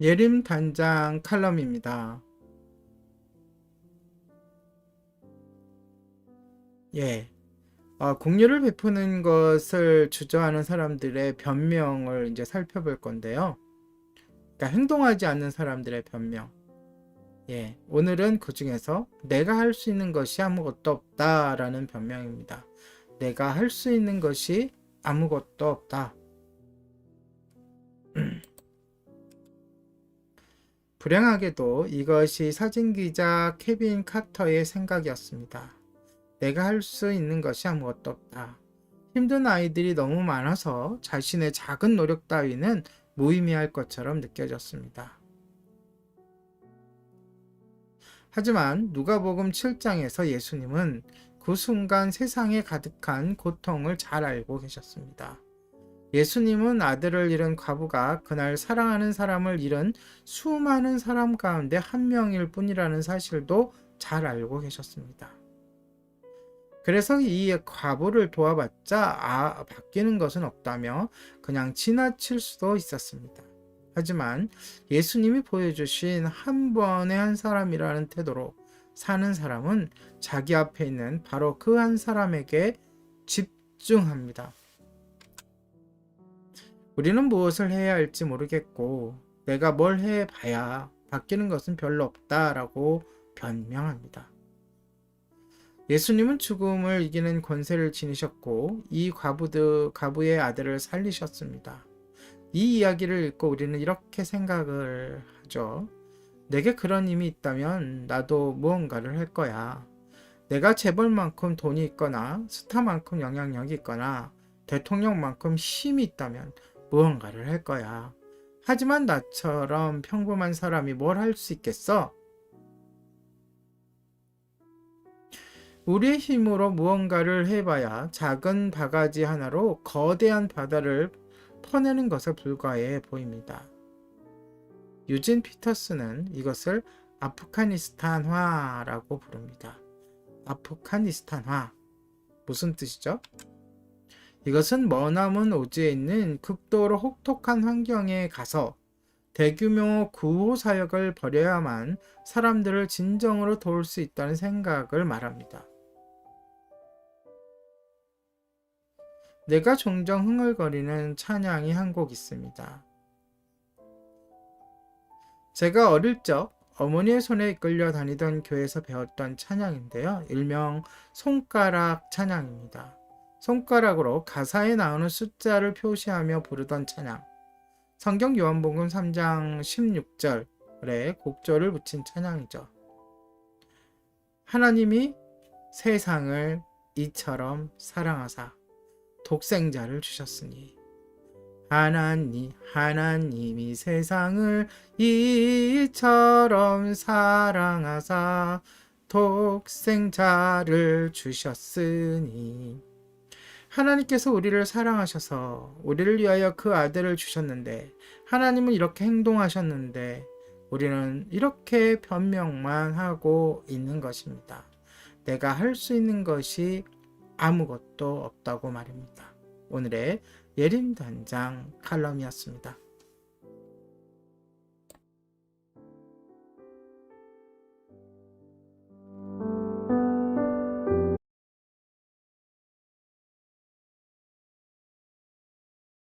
예림 단장 칼럼입니다. 예. 어, 공유를 베푸는 것을 주저하는 사람들의 변명을 이제 살펴볼 건데요. 그러니까 행동하지 않는 사람들의 변명. 예. 오늘은 그 중에서 내가 할 수 있는 것이 아무것도 없다라는 변명입니다. 내가 할 수 있는 것이 아무것도 없다. 불행하게도 이것이 사진기자 케빈 카터의 생각이었습니다. 내가 할 수 있는 것이 아무것도 없다. 힘든 아이들이 너무 많아서 자신의 작은 노력 따위는 무의미할 것처럼 느껴졌습니다. 하지만 누가복음 7장에서 예수님은 그 순간 세상에 가득한 고통을 잘 알고 계셨습니다. 예수님은 아들을 잃은 과부가 그날 사랑하는 사람을 잃은 수많은 사람 가운데 한 명일 뿐이라는 사실도 잘 알고 계셨습니다. 그래서 이 과부를 도와봤자 아, 바뀌는 것은 없다며 그냥 지나칠 수도 있었습니다. 하지만 예수님이 보여주신 한 번의 한 사람이라는 태도로 사는 사람은 자기 앞에 있는 바로 그 한 사람에게 집중합니다. 우리는 무엇을 해야 할지 모르겠고 내가 뭘 해봐야 바뀌는 것은 별로 없다라고 변명합니다. 예수님은 죽음을 이기는 권세를 지니셨고 이 과부드 과부의 아들을 살리셨습니다. 이 이야기를 읽고 우리는 이렇게 생각을 하죠. 내게 그런 힘이 있다면 나도 무언가를 할 거야. 내가 재벌만큼 돈이 있거나 스타만큼 영향력이 있거나 대통령만큼 힘이 있다면 무언가를 할 거야. 하지만 나처럼 평범한 사람이 뭘 할 수 있겠어? 우리의 힘으로 무언가를 해봐야 작은 바가지 하나로 거대한 바다를 퍼내는 것에 불과해 보입니다. 유진 피터스는 이것을 아프가니스탄화라고 부릅니다. 아프가니스탄화. 무슨 뜻이죠? 이것은 머나먼 오지에 있는 극도로 혹독한 환경에 가서 대규모 구호 사역을 벌여야만 사람들을 진정으로 도울 수 있다는 생각을 말합니다. 내가 종종 흥얼거리는 찬양이 한 곡 있습니다. 제가 어릴 적 어머니의 손에 이끌려 다니던 교회에서 배웠던 찬양인데요. 일명 손가락 찬양입니다. 손가락으로 가사에 나오는 숫자를 표시하며 부르던 찬양. 성경 요한복음 3장 16절에 곡절을 붙인 찬양이죠. 하나님이 세상을 이처럼 사랑하사 독생자를 주셨으니 하나님 하나님이 세상을 이처럼 사랑하사 독생자를 주셨으니 하나님께서 우리를 사랑하셔서 우리를 위하여 그 아들을 주셨는데 하나님은 이렇게 행동하셨는데 우리는 이렇게 변명만 하고 있는 것입니다. 내가 할 수 있는 것이 아무것도 없다고 말입니다. 오늘의 예림 단장 칼럼이었습니다.